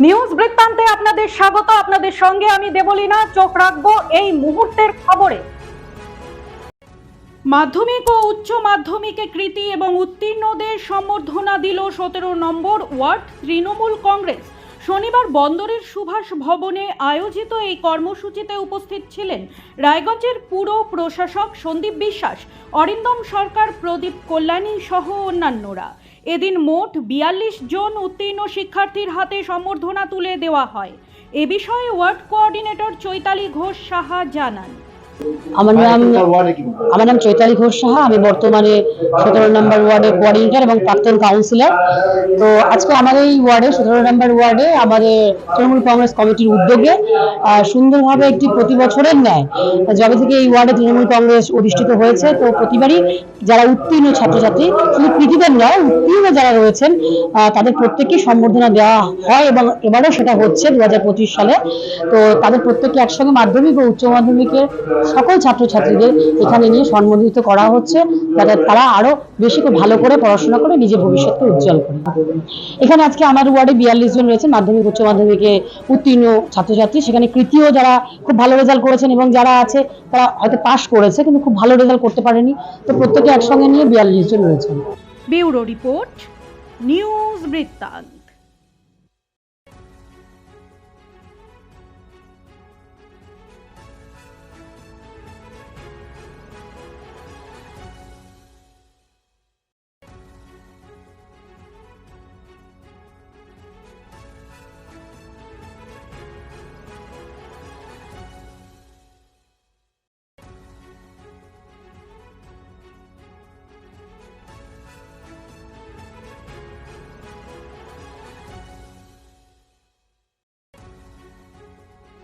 News বৃত্তান্তে আপনাদের স্বাগত, আপনাদের সঙ্গে আমি দেবলীনা, চোখ রাখব এই মুহূর্তের খবরে। মাধ্যমিক ও উচ্চ মাধ্যমিকে কৃতি এবং উত্তীর্ণদের সম্বর্ধনা দিল সতেরো নম্বর ওয়ার্ড তৃণমূল কংগ্রেস। শনিবার বন্দরের সুভাষ ভবনে আয়োজিত এই কর্মসূচিতে উপস্থিত ছিলেন রায়গঞ্জের পুর প্রশাসক সন্দীপ বিশ্বাস, অরিন্দম সরকার, প্রদীপ কল্যাণী সহ অন্যান্যরা। এদিন মোট বিয়াল্লিশ জন উত্তীর্ণ শিক্ষার্থীর হাতে সম্বর্ধনা তুলে দেওয়া হয়। এ বিষয়ে ওয়ার্ড কোঅর্ডিনেটর চৈতালি ঘোষ সাহা জানান। আমার নাম আমার নাম চৈতালি ঘোষ সাহা। আমি বর্তমানে সতেরো নম্বর ওয়ার্ডে কোঅর্ডিনেটর এবং প্রাক্তন কাউন্সিলর তো আজকে আমার এই ওয়ার্ডে সতেরো নম্বর ওয়ার্ডে আমাদের তৃণমূল কংগ্রেস কমিটির উদ্যোগে সুন্দরভাবে একটি প্রতি বছরের ন্যায় যবে থেকে এই ওয়ার্ডে তৃণমূল কংগ্রেস অধিষ্ঠিত হয়েছে তো প্রতিবারই যারা উত্তীর্ণ ছাত্রছাত্রী শুধু কৃতিদের নয় উত্তীর্ণ যারা রয়েছেন আহ, তাদের প্রত্যেককে সম্বর্ধনা দেওয়া হয় এবং এবারও সেটা হচ্ছে দু হাজার পঁচিশ সালে। তো তাদের প্রত্যেককে একসঙ্গে মাধ্যমিক ও উচ্চ মাধ্যমিকের সকল ছাত্রছাত্রীদের এখানে নিয়ে সম্বোধিত করা হচ্ছে, যাতে তারা আরও বেশি ভালো করে পড়াশোনা করে নিজের ভবিষ্যৎকে উজ্জ্বল করে। এখানে আজকে আমার ওয়ার্ডে বিয়াল্লিশ জন রয়েছে মাধ্যমিক, উচ্চ মাধ্যমিকে উত্তীর্ণ ছাত্রছাত্রী। সেখানে কৃতীয় যারা খুব ভালো রেজাল্ট করেছেন এবং যারা আছে, তারা হয়তো পাশ করেছে, কিন্তু খুব ভালো রেজাল্ট করতে পারেনি। তো প্রত্যেকে একসঙ্গে নিয়ে বিয়াল্লিশ জন রয়েছেন। ব্যুরো রিপোর্ট, নিউজ বৃত্তান্ত।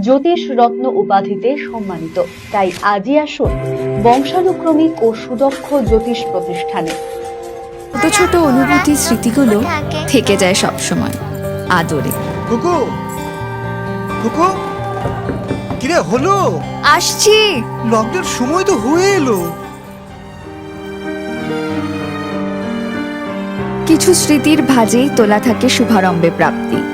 জ্যোতিষ রত্ন উপাধিতে সম্মানিত। তাই আজই আসুন বংশানুক্রমিক ও সুদক্ষ জ্যোতিষ প্রতিষ্ঠানে। ছোট ছোট অনুভূতি স্মৃতিগুলো থেকে যায় সব সময় আদরে। কুকু! কুকু! কিরে হলো? আসছি। লকডাউন সময় তো হয়ে এলো। কিছু স্মৃতির ভাজেই তোলা থাকে শুভারম্ভে প্রাপ্তি।